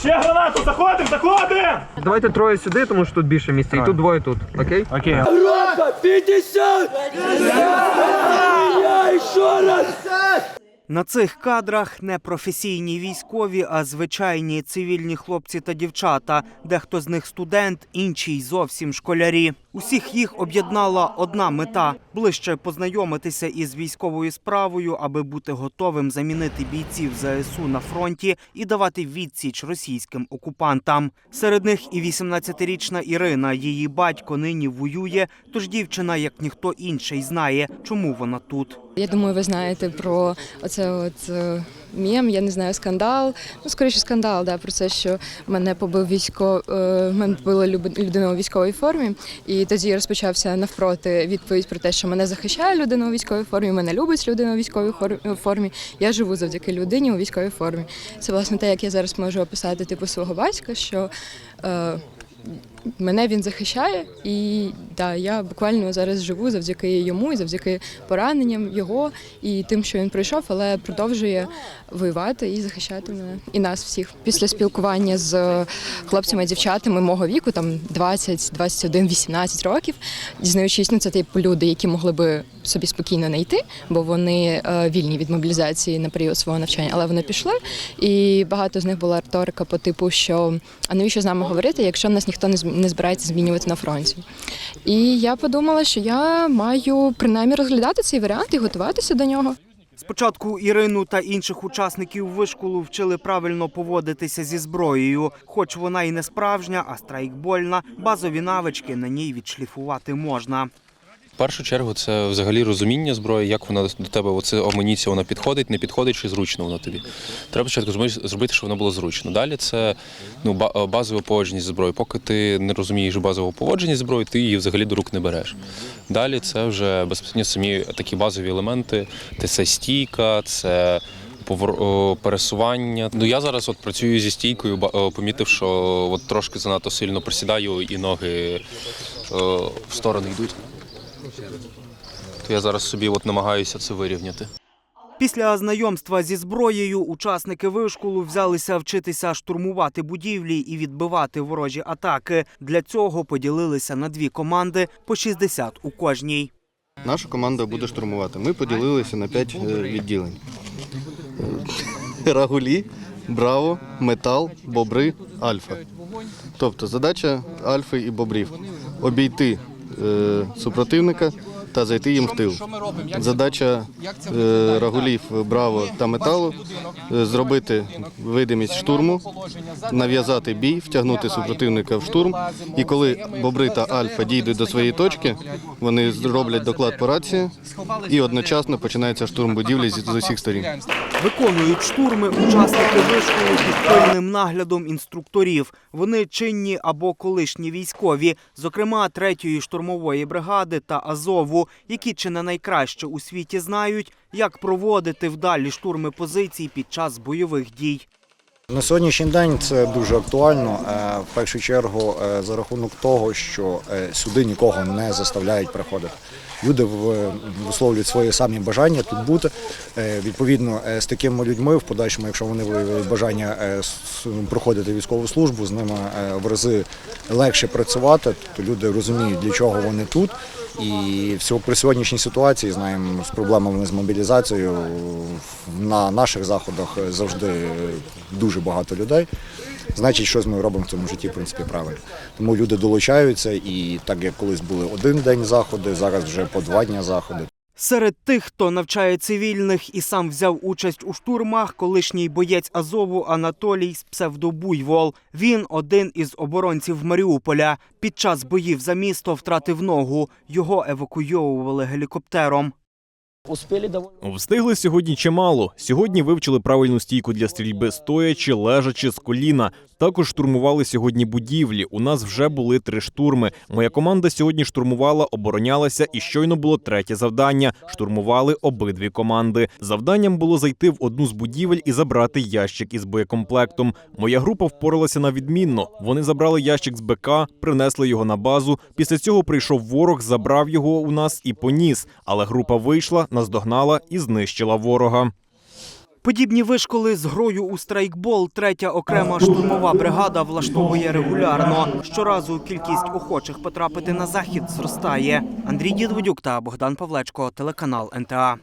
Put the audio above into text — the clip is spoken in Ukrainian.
Ще гранату, заходимо, заходимо! Давайте троє сюди, тому що тут більше місця, і тут двоє тут. Окей? Окей. На цих кадрах не професійні військові, а звичайні цивільні хлопці та дівчата. Дехто з них студент, інші й зовсім школярі. Усіх їх об'єднала одна мета ближче познайомитися із військовою справою, аби бути готовим замінити бійців ЗСУ на фронті і давати відсіч російським окупантам. Серед них і 18-річна Ірина. Її батько нині воює, тож дівчина, як ніхто інший, знає, чому вона тут. Я думаю, ви знаєте про оце от е, мєм, я не знаю, скандал. Ну, скоріше скандал, да, про це, що мене побив військо, е, мене побила людина у військовій формі. І тоді розпочався навпроти відповідь про те, що мене захищає людина у військовій формі, мене любить людина у військовій хор- формі. Я живу завдяки людині у військовій формі. Це власне те, як я зараз можу описати типу свого батька, що. Е, Мене він захищає, і да, я буквально зараз живу завдяки йому і завдяки пораненням його і тим, що він пройшов, але продовжує воювати і захищати мене і нас всіх. Після спілкування з хлопцями і дівчатами мого віку, там 20, 21, 18 років, дізнаючись, ну це типу люди, які могли би собі спокійно не йти, бо вони е, вільні від мобілізації на період свого навчання, але вони пішли. І багато з них була риторика по типу, що а навіщо з нами говорити, якщо нас ніхто не не збирається змінювати на фронті. І я подумала, що я маю принаймні розглядати цей варіант і готуватися до нього. Спочатку Ірину та інших учасників вишколу вчили правильно поводитися зі зброєю, хоч вона і не справжня, а страйкбольна, базові навички на ній відшліфувати можна. Першу чергу це взагалі розуміння зброї, як вона до тебе, оце амуніція, вона підходить, не підходить, чи зручно вона тобі. Треба спочатку зробити- щоб воно було зручно. Далі це ну, ба- базове поводження зі зброєю. Поки ти не розумієш базового поводження зі зброєю, ти її взагалі до рук не береш. Далі це вже безпосередньо самі такі базові елементи. Це стійка, це пересування. Ну я зараз от працюю зі стійкою, помітив, що от трошки занадто сильно присідаю і ноги в сторони йдуть. То я зараз собі от намагаюся це вирівняти. Після знайомства зі зброєю учасники вишколу взялися вчитися штурмувати будівлі і відбивати ворожі атаки. Для цього поділилися на дві команди по 60 у кожній. Наша команда буде штурмувати. Ми поділилися на п'ять е, відділень: Е, Рагулі, Браво, Метал, Бобри, Альфа. Тобто задача Альфи і Бобрів обійти супротивника та зайти їм в тил. Задача е, Рагулів, Браво та Металу е, зробити видимість штурму, нав'язати бій, втягнути супротивника в штурм. І коли Бобри та Альфа дійдуть до своєї точки, вони зроблять доклад по рації і одночасно починається штурм будівлі з з усіх сторін. Виконують штурми учасники вишколу під пильним наглядом інструкторів. Вони чинні або колишні військові, зокрема третьої штурмової бригади та Азову, які чи не найкраще у світі знають, як проводити вдалі штурми позицій під час бойових дій. На сьогоднішній день це дуже актуально. е, В першу чергу е, за рахунок того, що е, сюди нікого не заставляють приходити. Люди висловлюють свої самі бажання тут бути. Е, Відповідно, е, з такими людьми в подальшому, якщо вони виявляють бажання е, проходити військову службу, з ними в рази легше працювати. То люди розуміють, для чого вони тут. І при сьогоднішній ситуації знаємо з проблемами з мобілізацією на наших заходах завжди дуже багато людей. Значить, щось ми робимо в цьому житті, в принципі, правильно. Тому люди долучаються, і так як колись були один день заходи, зараз вже по два дні заходи. Серед тих, хто навчає цивільних і сам взяв участь у штурмах, колишній боєць Азову Анатолій з псевдобуйвол. Він один із оборонців Маріуполя. Під час боїв за місто втратив ногу. Його евакуйовували гелікоптером. Встигли сьогодні чимало. Сьогодні вивчили правильну стійку для стрільби стоячи, лежачи з коліна. Також штурмували сьогодні будівлі. У нас вже були три штурми. Моя команда сьогодні штурмувала, оборонялася, і щойно було третє завдання. Штурмували обидві команди. Завданням було зайти в одну з будівель і забрати ящик із боєкомплектом. Моя група впоралася на відмінно. Вони забрали ящик з БК, принесли його на базу. Після цього прийшов ворог, забрав його у нас і поніс. Але група вийшла, наздогнала і знищила ворога. Подібні вишколи з грою у страйкбол третя окрема штурмова бригада влаштовує регулярно. Щоразу кількість охочих потрапити на захід зростає. Андрій Дідводюк та Богдан Павлечко, телеканал НТА.